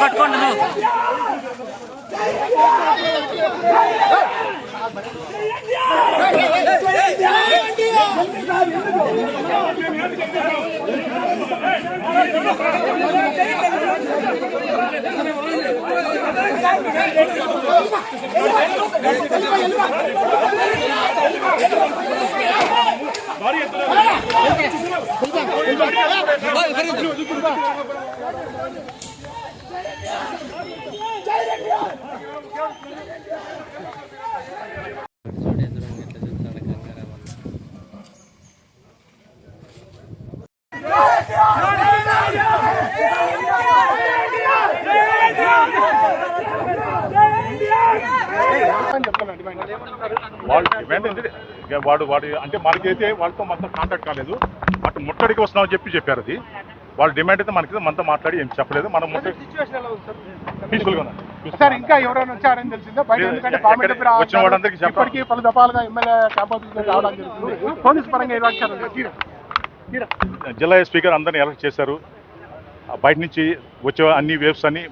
అన్న ఇది మీరు పట్టుకోండి నువ్వు వాళ్ళు డిమాండ్ వాడు వాడు అంటే మనకైతే వాళ్ళతో మనతో కాంటాక్ట్ కాలేదు. అటు ముట్టడికి వస్తున్నామని చెప్పి చెప్పారు అది. వాళ్ళ డిమాండ్ అయితే మనకి మనతో మాట్లాడి ఏం చెప్పలేదు. మనం ముట్టడి పీస్ఫుల్గా ఉన్నాం సార్? ఇంకా ఎవరైనా వచ్చారని తెలిసిందా? బయట ఎందుకంటే వచ్చిన. వాళ్ళందరికీ. ఇప్పటికీ పలు దఫాలుగా ఎమ్మెల్యే క్యాంప్ రావడం జరుగుతుంది పోలీస్ పరంగా ఎలా వచ్చారు జిల్లా స్పీకర్ అందరిని ఎలక్ట్ చేశారు. బయట నుంచి వచ్చే అన్ని వేవ్స్ అన్ని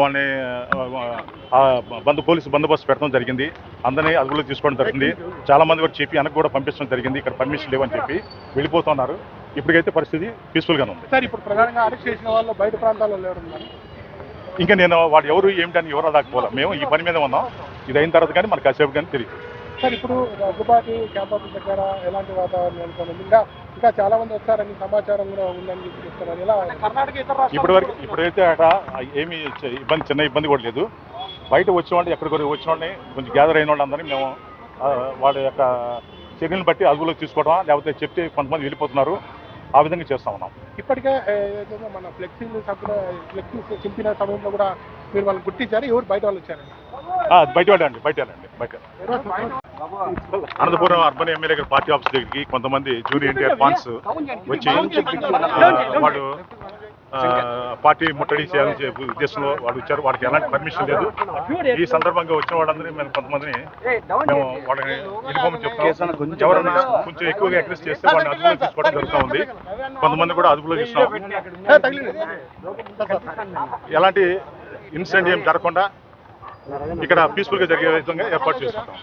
వాళ్ళని బందు పోలీసు బందోబస్తు పెట్టడం జరిగింది. అందరినీ అదుపులో తీసుకోవడం జరిగింది చాలా మంది కూడా చెప్పి వెనక్కి కూడా పంపించడం జరిగింది. ఇక్కడ పర్మిషన్ లేవని చెప్పి వెళ్ళిపోతున్నారు. ఇప్పటికైతే పరిస్థితి పీస్ఫుల్ గానే ఉంది. సార్ ఇప్పుడు ప్రధానంగా అరెస్ట్ చేసిన వాళ్ళు బయట ప్రాంతాల్లో ఇంకా నేను వాడు ఎవరు ఏమిటని ఎవరో దాకపోలే మేము ఈ పని మీద ఉన్నాం. ఇది అయిన తర్వాత కానీ మనకు కాసేపు కానీ తెలియదు. సార్ ఇప్పుడు దగ్గుబాటి క్యాంప్ ఆఫీస్ దగ్గర ఎలాంటి వాతావరణం నెలకొంది ఇంకా ఇంకా చాలా మంది వచ్చారని సమాచారం కూడా ఉందని చెప్పి చెప్తున్నారు. ఇలా కర్ణాటక ఇతర ఇప్పటి వరకు ఇప్పుడైతే అక్కడ ఏమీ ఇబ్బంది చిన్న ఇబ్బంది కూడా లేదు. బయట వచ్చిన వాళ్ళు ఎక్కడికి వచ్చిన వాళ్ళని కొంచెం గ్యాదర్ అయిన వాళ్ళందరినీ మేము వాళ్ళ యొక్క చర్యలను బట్టి అదుపులోకి తీసుకోవడం లేకపోతే చెప్తే కొంతమంది వెళ్ళిపోతున్నారు. ఆ విధంగా చేస్తా ఉన్నాం. ఇప్పటికే మన ఫ్లెక్సీలు సభ్యుల ఫ్లెక్సీస్ చింపిన సమయంలో కూడా మీరు వాళ్ళు గుర్తించారు? ఎవరు బయట వాళ్ళు వచ్చారు ఆ, బయట వెళ్ళండి బయట వెళ్ళండి బయట. అనంతపురం అర్బన్ ఎమ్మెల్యే గారి పార్టీ ఆఫీస్ దగ్గరికి కొంతమంది జూనియర్ ఎన్టీఆర్ ఫాన్స్ వచ్చి ఆ, పార్టీ ముట్టడి చేయాలని చెప్పి ఉద్దేశంలో వాళ్ళు వచ్చారు. వాళ్ళకి ఎలాంటి పర్మిషన్ లేదు. ఈ సందర్భంగా వచ్చిన వాళ్ళందరినీ మేము కొంతమందిని మేము వాళ్ళని వెళ్ళిపోమని చెప్తాం ఎవరైనా కొంచెం ఎక్కువగా అగ్రెస్ చేస్తే వాళ్ళని అదుపులో తీసుకోవడం జరుగుతూ ఉంది. కొంతమంది కూడా అదుపులో తీస్తున్నాం. ఎలాంటి ఇన్సిడెంట్ ఏం జరగకుండా ఇక్కడ పీస్ఫుల్గా జరిగే విధంగా ఏర్పాటు చేసుకుంటాం.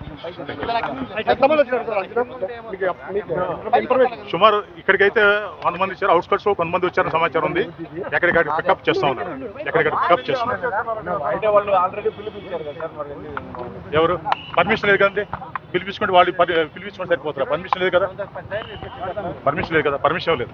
సుమారు ఇక్కడికైతే వంద మంది వచ్చారు అవుట్స్కట్స్లో కొంతమంది వచ్చారని సమాచారం ఉంది. ఎక్కడికక్కడ పికప్ చేస్తా ఉన్నారు. ఎక్కడికక్కడ పికప్ చేస్తున్నారు. ఎవరు? పర్మిషన్ లేదు కదండి. పిలిపించుకుంటే వాళ్ళు పిలిపించుకుంటే సరిపోతారా? పర్మిషన్ లేదు కదా? పర్మిషన్ లేదు కదా? పర్మిషన్ లేదు.